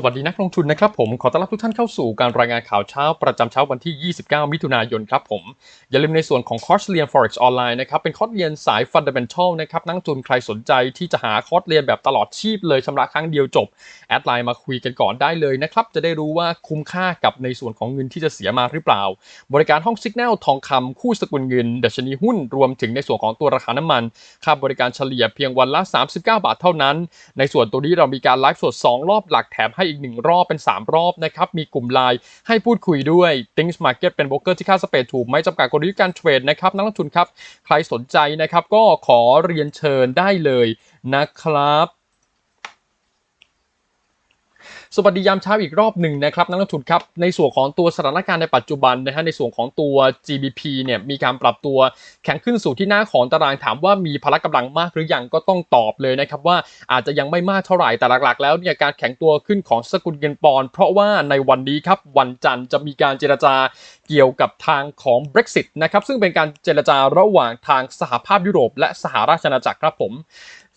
สวัสดีนักลงทุนนะครับผม ขอต้อนรับทุกท่านเข้าสู่การรายงานข่าวเช้า ประจำเช้าวันที่ 29 มิถุนายนครับผม อย่าลืมในส่วนของคอร์สเรียน forex ออนไลน์นะครับ เป็นคอร์สเรียนสาย fundamental นะครับ นักลงทุนใครสนใจที่จะหาคอร์สเรียนแบบตลอดชีพเลยชำระครั้งเดียวจบ แอดไลน์มาคุยกันก่อนได้เลยนะครับ จะได้รู้ว่าคุ้มค่ากับในส่วนของเงินที่จะเสียมาหรือเปล่า บริการห้องสิกแนลทองคำคู่สกุลเงินดัชนีหุ้นรวมถึงในส่วนของตัวราคาน้ำมันค่าบริการเฉลี่ยเพียงวันละ 39 บาทเท่านั้น ในส่วนตัวนี้เรามีการไลฟ์สด 2 รอบหลักแถมให้อีก 1 รอบเป็น 3 รอบนะครับ มีกลุ่มไลน์ให้พูดคุยด้วย Things Market เป็นโบรกเกอร์ที่ค่าสเปรดถูกไม่จำกัดกลยุทธ์การเทรดนะครับนักลงทุนครับ ใครสนใจนะครับก็ขอเรียนเชิญได้เลยนะครับ สวัสดียามเช้าอีกรอบหนึ่งนะครับนักลงทุนครับในส่วนของตัวสถานการณ์ในปัจจุบันนะฮะในส่วนของตัว GBP เนี่ยมีการปรับตัวแข็งขึ้นสู่ที่หน้าของตารางถามว่ามีพละกำลังมากหรือยังก็ต้องตอบเลยนะครับว่าอาจจะยังไม่มากเท่าไหร่แต่หลักๆ แล้วเนี่ยการแข็งตัวขึ้นของสกุลเงินปอนด์เพราะว่าในวันนี้ครับวันจันทร์จะมีการเจรจาเกี่ยวกับทางของ Brexit นะครับซึ่งเป็นการเจรจาระหว่างทางสหภาพยุโรป และสหราชอาณาจักรครับผม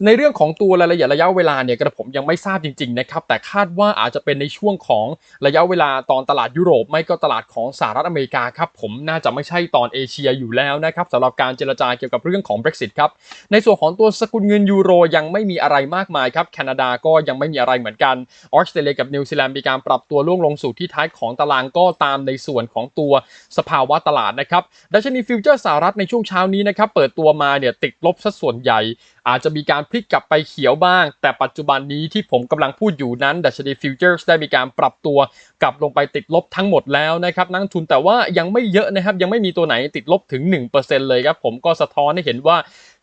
ในเรื่องของตัวรายละเอียดระยะเวลาเนี่ยกระผมยังไม่ทราบจริงๆนะครับแต่คาดว่าอาจจะเป็นในช่วงของระยะเวลาตอนตลาดยุโรป ไม่ก็ตลาดของสหรัฐอเมริกาครับผมน่าจะไม่ใช่ตอนเอเชียอยู่แล้วนะครับสำหรับการเจรจาเกี่ยวกับเรื่องของ Brexit ครับในส่วนของตัวสกุลเงินยูโรยังไม่มีอะไรมากมายครับแคนาดาก็ยังไม่มีอะไรเหมือนกันออสเตรเลียกับนิวซีแลนด์มีการปรับตัวล่วงลงสู่ที่ท้ายของตารางก็ตามในส่วนของตัวสภาวะตลาดนะครับดัชนีฟิวเจอร์สหรัฐในช่วงเช้านี้นะครับเปิดตัวมาเนี่ยติดลบซะส่วนใหญ่ อาจจะมีการพลิกกลับไปเขียวบ้าง แต่ปัจจุบันนี้ที่ผมกำลังพูดอยู่นั้นดัชนีฟิวเจอร์สได้มีการปรับตัวกลับลงไปติดลบทั้งหมดแล้วนะครับนักทุนแต่ว่ายังไม่เยอะนะครับ ยังไม่มีตัวไหนติดลบถึง 1%เลยครับผมก็สะท้อนให้เห็นว่า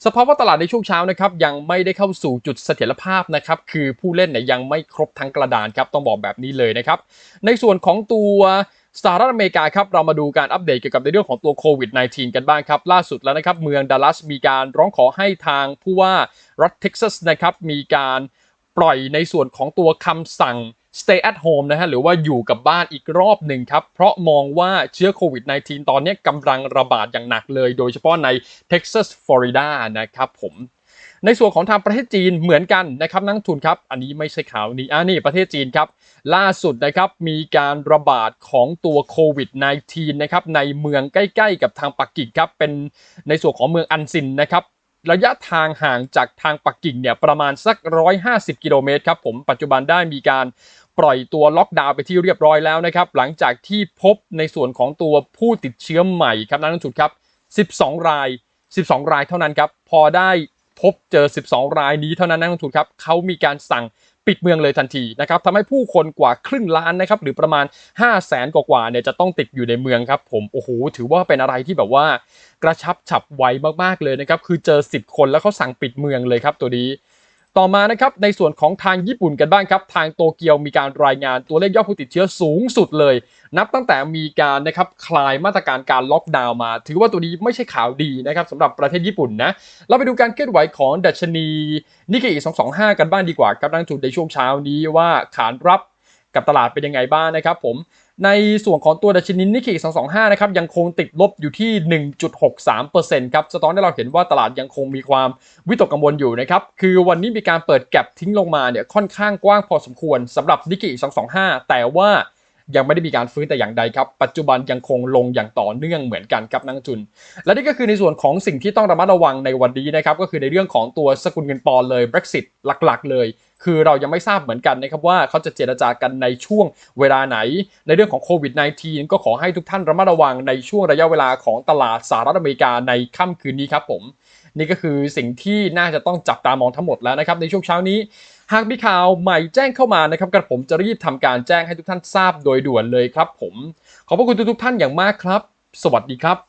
สภาวะตลาดในช่วงเช้านะครับยังไม่ได้เข้าสู่จุดเสถียรภาพนะครับคือผู้เล่นเนี่ยยังไม่ครบทั้งกระดานครับต้องบอกแบบนี้เลยนะครับในส่วนของตัว สหรัฐอเมริกาครับเรามาดูการอัปเดตเกี่ยวกับในเรื่องของตัวโควิด -19 กันบ้างครับล่าสุดแล้วนะครับเมืองดัลลัสมีการร้องขอให้ทางผู้ว่ารัฐเท็กซัสนะครับมีการปล่อยในส่วนของตัวคำสั่ง stay at home นะฮะหรือว่าอยู่กับบ้านอีกรอบหนึ่งครับ เพราะมองว่าเชื้อโควิด -19 ตอนนี้กำลังระบาดอย่างหนักเลย โดยเฉพาะในเท็กซัสฟลอริดานะครับผม ในส่วนของทางประเทศจีนเหมือนกันนะครับนักทุนครับ อันนี้ไม่ใช่ข่าวนี้อ่านี่ประเทศจีนครับ ล่าสุดนะครับมีการระบาดของตัวโควิด -19 นะครับในเมืองใกล้ๆ กับทางปักกิ่งครับเป็นในส่วนของเมืองอันซินนะครับระยะทางห่างจากทางปักกิ่งเนี่ยประมาณสัก 150 กิโลเมตรครับผมปัจจุบันได้มีการปล่อยตัวล็อกดาวน์ไปที่เรียบร้อยแล้วนะครับ หลังจากที่พบในส่วนของตัวผู้ติดเชื้อใหม่ครับนักลงทุนครับ 12 ราย 12 รายเท่านั้นครับ พอได้ พบเจอ 12 รายนี้เท่านั้นนักลงทุนครับเขามีการสั่งปิดเมืองเลยทันทีนะครับทำให้ผู้คนกว่าครึ่งล้านนะครับหรือประมาณ 5 0 0แสนกว่าๆเนี่ยจะต้องติดอยู่ในเมืองครับผมโอ้โหถือว่าเป็นอะไรที่แบบว่ากระชับฉับไวมากๆเลยนะครับคือเจอ 10 คนแล้วเขาสั่งปิดเมืองเลยครับตัวนี้ ต่อมานะครับในส่วนของทางญี่ปุ่นกันบ้างครับ ทางโตเกียวมีการรายงานตัวเลขยอดผู้ติดเชื้อสูงสุดเลย นับตั้งแต่มีการนะครับคลายมาตรการการล็อกดาวน์มา ถือว่าตัวนี้ไม่ใช่ข่าวดีนะครับสำหรับประเทศญี่ปุ่นนะเราไปดูการเคลื่อนไหวของดัชนีนิกเกอิ225 กันบ้างดีกว่าครับนักทุนในช่วงเช้านี้ว่าขานรับกับตลาดเป็นยังไงบ้างนะครับผม ในส่วนของตัวดัชนีนิกเกอิ225 นะครับยังคงติดลบอยู่ที่ 1.63%ครับสะท้อนให้เราเห็นว่าตลาดยังคงมีความวิตกกังวลอยู่นะครับ คือวันนี้มีการเปิดแก็บทิ้งลงมาเนี่ยค่อนข้างกว้างพอสมควรสำหรับนิกเกอิ225 แต่ว่ายังไม่ได้มีการฟื้นแต่อย่างใดครับ ปัจจุบันยังคงลงอย่างต่อเนื่องเหมือนกันครับนักทุน และนี่ก็คือในส่วนของสิ่งที่ต้องระมัดระวังในวันนี้นะครับ ก็คือในเรื่องของตัวสกุลเงินปอนด์เลย Brexit หลักๆ เลย คือเรายังไม่ทราบเหมือนกันนะครับว่าเขาจะเจรจากันในช่วงเวลาไหน ในเรื่องของโควิด -19 ก็ขอให้ทุกท่านระมัดระวังในช่วงระยะเวลาของตลาดสหรัฐอเมริกาในค่ำคืนนี้ครับผม นี่ก็คือสิ่งที่น่าจะต้องจับตามองทั้งหมดแล้วนะครับในช่วงเช้านี้หากมีข่าวใหม่แจ้งเข้ามานะครับกระผมจะรีบทำการแจ้งให้ทุกท่านทราบโดยด่วนเลยครับผม ขอบพระคุณทุกๆท่านอย่างมากครับ สวัสดีครับ